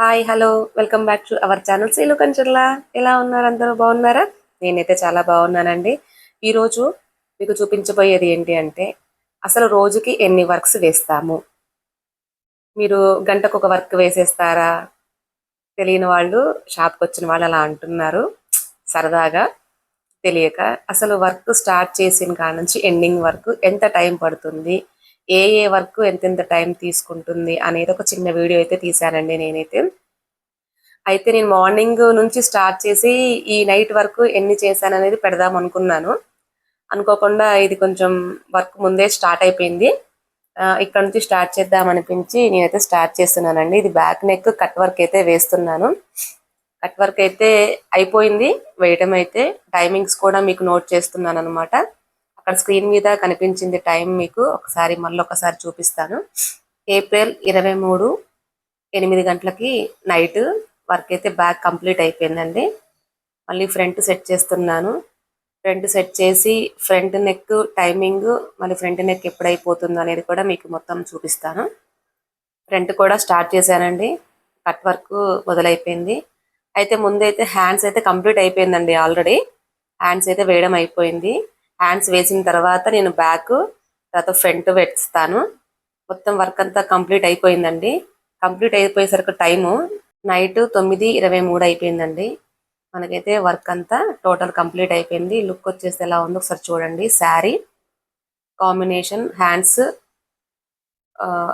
Hi hello welcome back to our channel Seelu Kancharla ఎలా ఉన్నారు అందరూ? బాగున్నారా? నేనైతే చాలా బాగున్నానండి. ఈరోజు మీకు చూపించబోయేది ఏంటి అంటే అసలు రోజుకి ఎన్ని వర్క్స్ వేస్తాము? మీరు గంటకు ఒక వర్క్ వేసేస్తారా? తెలియని వాళ్ళు షాప్కి వచ్చిన వాళ్ళు అలా అంటున్నారు. సరదాగా తెలియక అసలు వర్క్ స్టార్ట్ చేసిన కాడ నుంచి ఎండింగ్ వరకు ఎంత టైం పడుతుంది? ఏ ఏ వర్క్ ఎంతెంత టైం తీసుకుంటుంది అనేది ఒక చిన్న వీడియో అయితే తీశానండి నేనైతే. అయితే నేను మార్నింగ్ నుంచి స్టార్ట్ చేసి ఈ నైట్ వరకు ఎన్ని చేశాను అనేది పెడదాం అనుకున్నాను. అనుకోకుండా ఇది కొంచెం వర్క్ ముందే స్టార్ట్ అయిపోయింది. ఇక్కడ నుంచి స్టార్ట్ చేద్దాం అనిపించి నేనైతే స్టార్ట్ చేస్తున్నానండి. ఇది బ్యాక్ నెక్ కట్ వర్క్ అయితే వేస్తున్నాను. కట్ వర్క్ అయితే అయిపోయింది. వేయటం అయితే టైమింగ్స్ కూడా మీకు నోట్ చేస్తున్నాను అనమాట స్క్రీన్ మీద కనిపించింది టైం మీకు ఒకసారి మళ్ళీ ఒకసారి చూపిస్తాను. ఏప్రిల్ ఇరవై మూడు ఎనిమిది గంటలకి నైట్ వర్క్ అయితే బ్యాగ్ కంప్లీట్ అయిపోయిందండి. మళ్ళీ ఫ్రంట్ సెట్ చేస్తున్నాను. ఫ్రంట్ సెట్ చేసి ఫ్రంట్ నెక్ టైమింగ్ మళ్ళీ ఫ్రంట్ నెక్ ఎప్పుడు అనేది కూడా మీకు మొత్తం చూపిస్తాను. ఫ్రంట్ కూడా స్టార్ట్ చేశానండి. కట్ వర్క్ మొదలైపోయింది. అయితే ముందైతే హ్యాండ్స్ అయితే కంప్లీట్ అయిపోయిందండి ఆల్రెడీ. హ్యాండ్స్ అయితే వేయడం అయిపోయింది. హ్యాండ్స్ వేసిన తర్వాత నేను బ్యాక్ తర్వాత ఫ్రంట్ వేస్తాను మొత్తం వర్క్ అంతా కంప్లీట్ అయిపోయిందండి. కంప్లీట్ అయిపోయేసరికి టైము నైట్ తొమ్మిది ఇరవై మూడు అయిపోయిందండి. మనకైతే వర్క్ అంతా టోటల్ కంప్లీట్ అయిపోయింది. లుక్ వచ్చేసి ఎలా ఉందో ఒకసారి చూడండి. శారీ కాంబినేషన్ హ్యాండ్స్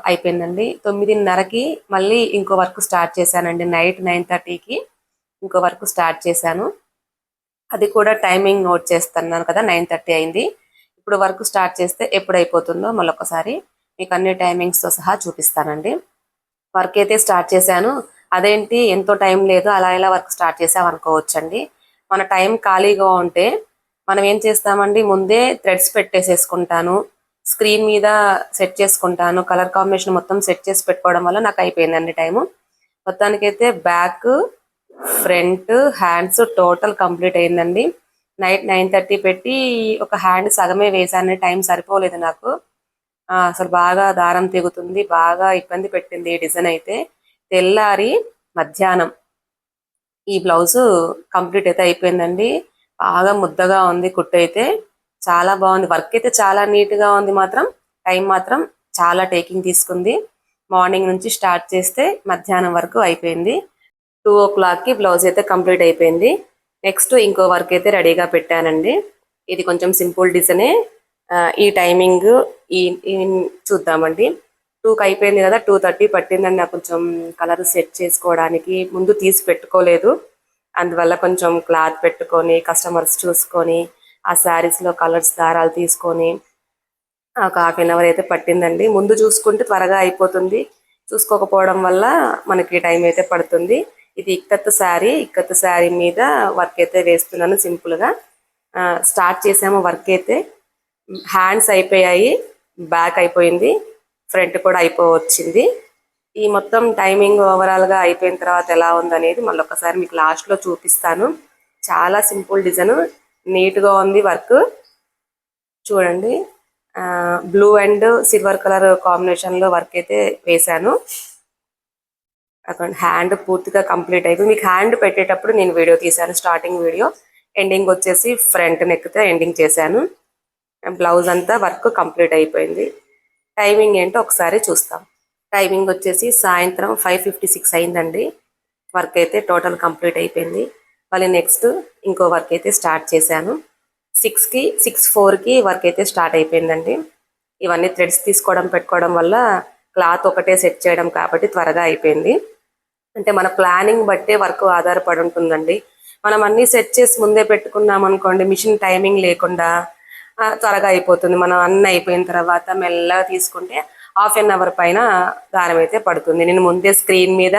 అయిపోయిందండి. తొమ్మిదిన్నరకి మళ్ళీ ఇంకో వర్క్ స్టార్ట్ చేశానండి. నైట్ నైన్ థర్టీకి ఇంకో వర్క్ స్టార్ట్ చేశాను. అది కూడా టైమింగ్ నోట్ చేస్తున్నాను కదా నైన్ థర్టీ అయింది. ఇప్పుడు వర్క్ స్టార్ట్ చేస్తే ఎప్పుడు అయిపోతుందో మళ్ళొకసారి మీకు అన్ని టైమింగ్స్తో సహా చూపిస్తానండి. వర్క్ అయితే స్టార్ట్ చేశాను. అదేంటి ఎంతో టైం లేదు అలా ఇలా వర్క్ స్టార్ట్ చేసాం అనుకోవచ్చండి. మన టైం ఖాళీగా ఉంటే మనం ఏం చేస్తామండి ముందే థ్రెడ్స్ పెట్టేసేసుకుంటాను. స్క్రీన్ మీద సెట్ చేసుకుంటాను. కలర్ కాంబినేషన్ మొత్తం సెట్ చేసి పెట్టుకోవడం వల్ల నాకు అయిపోయిందండి టైము. మొత్తానికైతే back front hands total complete అయిందండి. నైట్ నైన్ థర్టీ పెట్టి ఒక హ్యాండ్ సగమే వేసాను టైం సరిపోలేదు నాకు. అసలు బాగా దారం తెగుతుంది. బాగా ఇబ్బంది పెట్టింది ఈ డిజైన్ అయితే. తెల్లారి మధ్యాహ్నం ఈ బ్లౌజ్ కంప్లీట్ అయితే అయిపోయిందండి. బాగా ముద్దగా ఉంది కుట్టు అయితే. చాలా బాగుంది. వర్క్ అయితే చాలా నీట్గా ఉంది మాత్రం. టైం మాత్రం చాలా టేకింగ్ తీసుకుంది. మార్నింగ్ నుంచి స్టార్ట్ చేస్తే మధ్యాహ్నం వరకు అయిపోయింది. టూ ఓ క్లాక్కి బ్లౌజ్ అయితే కంప్లీట్ అయిపోయింది. నెక్స్ట్ ఇంకో వర్క్ అయితే రెడీగా పెట్టానండి. ఇది కొంచెం సింపుల్ డిజైనే. ఈ టైమింగ్ ఈ చూద్దామండి. టూకి అయిపోయింది కదా టూ థర్టీ పట్టిందండి. నాకు కొంచెం కలర్ సెట్ చేసుకోవడానికి ముందు తీసి పెట్టుకోలేదు. అందువల్ల కొంచెం క్లాత్ పెట్టుకొని కస్టమర్స్ చూసుకొని ఆ శారీస్లో కలర్స్ దారాలు తీసుకొని ఒక హాఫ్ అన్ అవర్ అయితే పట్టిందండి. ముందు చూసుకుంటే త్వరగా అయిపోతుంది. చూసుకోకపోవడం వల్ల మనకి టైం అయితే పడుతుంది. ఇది ఇక్కత్ శారీ ఇక్కత్ శారీ మీద వర్క్ అయితే వేస్తున్నాను సింపుల్గా. స్టార్ట్ చేసాము వర్క్ అయితే. హ్యాండ్స్ అయిపోయాయి బ్యాక్ అయిపోయింది ఫ్రంట్ కూడా అయిపోవచ్చింది. ఈ మొత్తం టైమింగ్ ఓవరాల్గా అయిపోయిన తర్వాత ఎలా ఉందనేది మళ్ళీ ఒకసారి మీకు లాస్ట్లో చూపిస్తాను. చాలా సింపుల్ డిజైన్ నీట్గా ఉంది వర్క్ చూడండి. బ్లూ అండ్ సిల్వర్ కలర్ కాంబినేషన్లో వర్క్ అయితే వేశాను. అక్కడ హ్యాండ్ పూర్తిగా కంప్లీట్ అయిపోయి మీకు హ్యాండ్ పెట్టేటప్పుడు నేను వీడియో తీశాను స్టార్టింగ్ వీడియో. ఎండింగ్ వచ్చేసి ఫ్రంట్ నెక్తో ఎండింగ్ చేశాను. బ్లౌజ్ అంతా వర్క్ కంప్లీట్ అయిపోయింది. టైమింగ్ ఏంటో ఒకసారి చూస్తాం. టైమింగ్ వచ్చేసి సాయంత్రం ఫైవ్ ఫిఫ్టీ సిక్స్ అయిందండి. వర్క్ అయితే టోటల్ కంప్లీట్ అయిపోయింది. మళ్ళీ నెక్స్ట్ ఇంకో వర్క్ అయితే స్టార్ట్ చేశాను. సిక్స్కి సిక్స్ ఫోర్కి వర్క్ అయితే స్టార్ట్ అయిపోయిందండి. ఇవన్నీ థ్రెడ్స్ తీసుకోవడం పెట్టుకోవడం వల్ల క్లాత్ ఒకటే సెట్ చేయడం కాబట్టి త్వరగా అయిపోయింది. అంటే మన ప్లానింగ్ బట్టే వర్క్ ఆధారపడి ఉంటుందండి మనం అన్ని సెట్ చేసి ముందే పెట్టుకున్నాం అనుకోండి మిషన్ టైమింగ్ లేకుండా త్వరగా అయిపోతుంది. మనం అన్ని అయిపోయిన తర్వాత మెల్లగా తీసుకుంటే హాఫ్ అన్ అవర్ పైన దారం అయితే పడుతుంది. నేను ముందే స్క్రీన్ మీద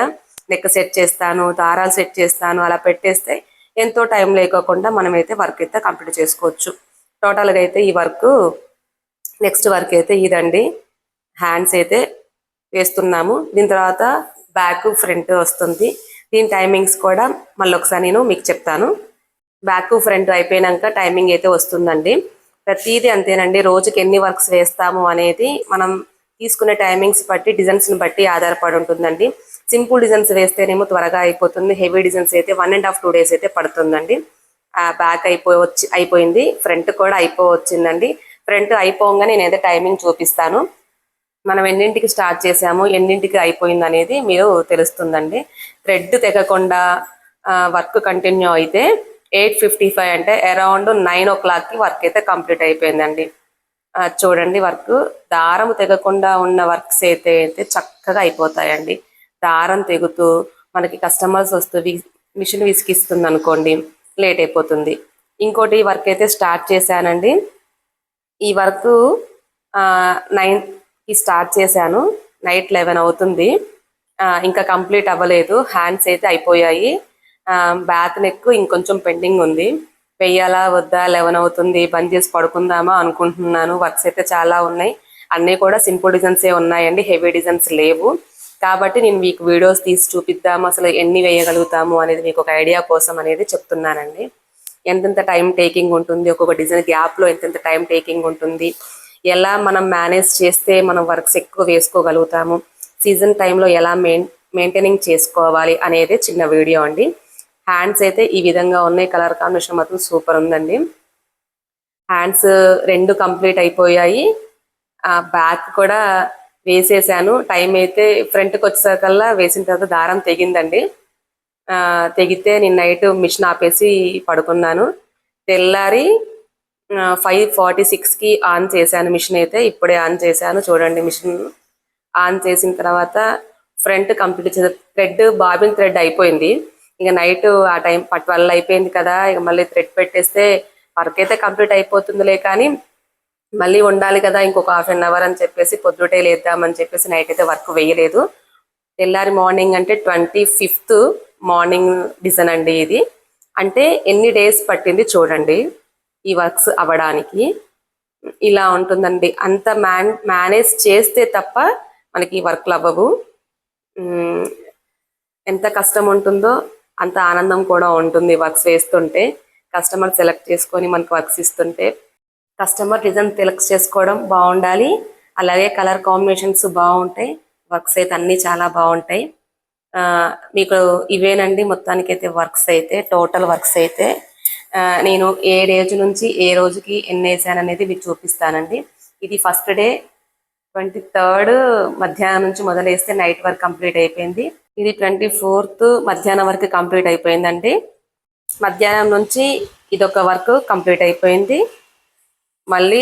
నెక్ సెట్ చేస్తాను దారాలు సెట్ చేస్తాను అలా పెట్టేస్తే ఎంతో టైం లేకోకుండా మనమైతే వర్క్ అయితే కంప్లీట్ చేసుకోవచ్చు. టోటల్గా అయితే ఈ వర్క్ నెక్స్ట్ వర్క్ అయితే ఇదండి. హ్యాండ్స్ అయితే వేస్తున్నాము. దీని తర్వాత బ్యాక్ ఫ్రంట్ వస్తుంది. దీని టైమింగ్స్ కూడా మళ్ళీ ఒకసారి నేను మీకు చెప్తాను. బ్యాక్ ఫ్రంట్ అయిపోయినాక టైమింగ్ అయితే వస్తుందండి. ప్రతిదీ అంతేనండి. రోజుకి ఎన్ని వర్క్స్ వేస్తాము అనేది మనం తీసుకునే టైమింగ్స్ బట్టి డిజైన్స్ని బట్టి ఆధారపడి ఉంటుందండి. సింపుల్ డిజైన్స్ వేస్తేనేమో త్వరగా అయిపోతుంది. హెవీ డిజైన్స్ అయితే one and half two days అయితే పడుతుందండి. బ్యాక్ అయిపోయి వచ్చి అయిపోయింది. ఫ్రంట్ కూడా అయిపో వచ్చిందండి ఫ్రంట్ అయిపోగానే నేనైతే టైమింగ్ చూపిస్తాను. మనం ఎన్నింటికి స్టార్ట్ చేసాము ఎన్నింటికి అయిపోయింది అనేది మీరు తెలుస్తుందండి. థ్రెడ్ తెగకుండా వర్క్ కంటిన్యూ అయితే ఎయిట్ ఫిఫ్టీ ఫైవ్ అంటే అరౌండ్ నైన్ ఓ క్లాక్కి వర్క్ అయితే కంప్లీట్ అయిపోయిందండి. చూడండి వర్క్. దారం తెగకుండా ఉన్న వర్క్స్ అయితే అయితే చక్కగా అయిపోతాయండి. దారం తెగుతూ మనకి కస్టమర్స్ వస్తూ వి- మిషన్ విసికిస్తుంది అనుకోండి లేట్ అయిపోతుంది. ఇంకోటి వర్క్ అయితే స్టార్ట్ చేశానండి. ఈ వర్క్ కి స్టార్ట్ చేశాను. నైట్ లెవెన్ అవుతుంది. ఆ, ఇంకా కంప్లీట్ అవ్వలేదు. హ్యాండ్స్ అయితే అయిపోయాయి. బ్యాక్ నెక్ ఇంకొంచెం పెండింగ్ ఉంది. వెయ్యాలా వద్దా లెవెన్ అవుతుంది. బంద్ చేసి పడుకుందామా అనుకుంటున్నాను. వర్క్స్ అయితే చాలా ఉన్నాయి. అన్నీ కూడా సింపుల్ డిజైన్స్ ఉన్నాయండి. హెవీ డిజైన్స్ లేవు. కాబట్టి నేను మీకు వీడియోస్ తీసి చూపిద్దాము అసలు ఎన్ని వేయగలుగుతాము అనేది మీకు ఒక ఐడియా కోసం అనేది చెప్తున్నానండి. ఎంతెంత టైం టేకింగ్ ఉంటుంది? ఒక్కొక్క డిజైన్ గ్యాప్లో ఎంతెంత టైం టేకింగ్ ఉంటుంది? ఎలా మనం మేనేజ్ చేస్తే మనం వర్క్స్ ఎక్కువ వేసుకోగలుగుతాము? సీజన్ టైంలో ఎలా మెయిన్ మెయింటైనింగ్ చేసుకోవాలి అనేది చిన్న వీడియో అండి. హ్యాండ్స్ అయితే ఈ విధంగా ఉన్నాయి. కలర్ కాంబినేషన్ మాత్రం సూపర్ ఉందండి. హ్యాండ్స్ రెండు కంప్లీట్ అయిపోయాయి. ఆ బ్యాక్ కూడా వేసేసాను. టైం అయితే ఫ్రంట్కి వచ్చేసరికల్లా వేసిన తర్వాత దారం తెగిందండి. తెగితే నేను నైట్ మిషన్ ఆపేసి పడుకున్నాను. తెల్లారి ఫైవ్ ఫార్టీ సిక్స్కి ఆన్ చేశాను. మిషన్ అయితే ఇప్పుడే ఆన్ చేశాను. చూడండి మిషన్ ఆన్ చేసిన తర్వాత ఫ్రంట్ కంప్లీట్ చేసే థ్రెడ్ బాబిన్ థ్రెడ్ అయిపోయింది. ఇక నైట్ ఆ టైం ట్వెల్వ్ అయిపోయింది కదా. ఇక మళ్ళీ థ్రెడ్ పెట్టేస్తే వర్క్ అయితే కంప్లీట్ అయిపోతుందిలే కానీ మళ్ళీ ఉండాలి కదా ఇంకొక హాఫ్ అన్ అవర్ అని చెప్పేసి పొద్దుటే లేద్దామని చెప్పేసి నైట్ అయితే వర్క్ వేయలేదు. తెల్లారి మార్నింగ్ అంటే ట్వంటీ ఫిఫ్త్ మార్నింగ్ డిజైన్ అండి ఇది. అంటే ఎన్ని డేస్ పట్టింది చూడండి. ఈ వర్క్స్ అవ్వడానికి ఇలా ఉంటుందండి. అంత మ్యాన్ మేనేజ్ చేస్తే తప్ప మనకి వర్క్లు అవ్వవు. ఎంత కష్టం ఉంటుందో అంత ఆనందం కూడా ఉంటుంది వర్క్స్ వేస్తుంటే. కస్టమర్ సెలెక్ట్ చేసుకొని మనకు వర్క్స్ ఇస్తుంటే కస్టమర్ డిజైన్ సెలెక్ట్ చేసుకోవడం బాగుండాలి. అలాగే కలర్ కాంబినేషన్స్ బాగుంటాయి. వర్క్స్ అయితే అన్ని చాలా బాగుంటాయి. మీకు ఇవేనండి. మొత్తానికి అయితే వర్క్స్ అయితే టోటల్ వర్క్స్ అయితే నేను ఏ రోజు నుంచి ఏ రోజుకి ఎన్ని వేసాను అనేది మీకు చూపిస్తానండి. ఇది ఫస్ట్ డే ట్వంటీ థర్డ్ మధ్యాహ్నం నుంచి మొదలేస్తే నైట్ వర్క్ కంప్లీట్ అయిపోయింది. ఇది ట్వంటీ ఫోర్త్ మధ్యాహ్నం వరకు కంప్లీట్ అయిపోయిందండి. మధ్యాహ్నం నుంచి ఇదొక వర్క్ కంప్లీట్ అయిపోయింది. మళ్ళీ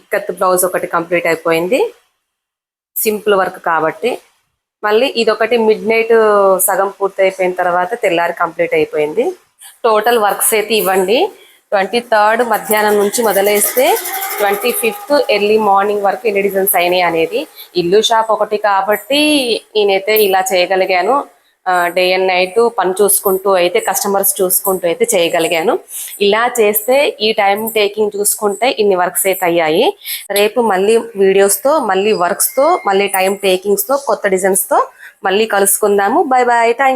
ఇక్కత్ బ్లౌజ్ ఒకటి కంప్లీట్ అయిపోయింది. సింపుల్ వర్క్ కాబట్టి. మళ్ళీ ఇదొకటి మిడ్ నైట్ సగం పూర్తి అయిపోయిన తర్వాత తెల్లారి కంప్లీట్ అయిపోయింది. టోటల్ వర్క్స్ అయితే ఇవ్వండి. ట్వంటీ థర్డ్ మధ్యాహ్నం నుంచి మొదలేస్తే ట్వంటీ ఫిఫ్త్ ఎర్లీ మార్నింగ్ వరకు ఎన్ని డిజైన్స్ అయినాయి అనేది. ఇల్లు షాప్ ఒకటి కాబట్టి నేనైతే ఇలా చేయగలిగాను. డే అండ్ నైట్ పని చూసుకుంటూ అయితే కస్టమర్స్ చూసుకుంటూ అయితే చేయగలిగాను. ఇలా చేస్తే ఈ టైం టేకింగ్ చూసుకుంటే ఇన్ని వర్క్స్ అయితే అయ్యాయి. రేపు మళ్ళీ వీడియోస్తో మళ్ళీ వర్క్స్తో మళ్ళీ టైం టేకింగ్స్తో కొత్త డిజైన్స్తో మళ్ళీ కలుసుకుందాము. Bye bye thank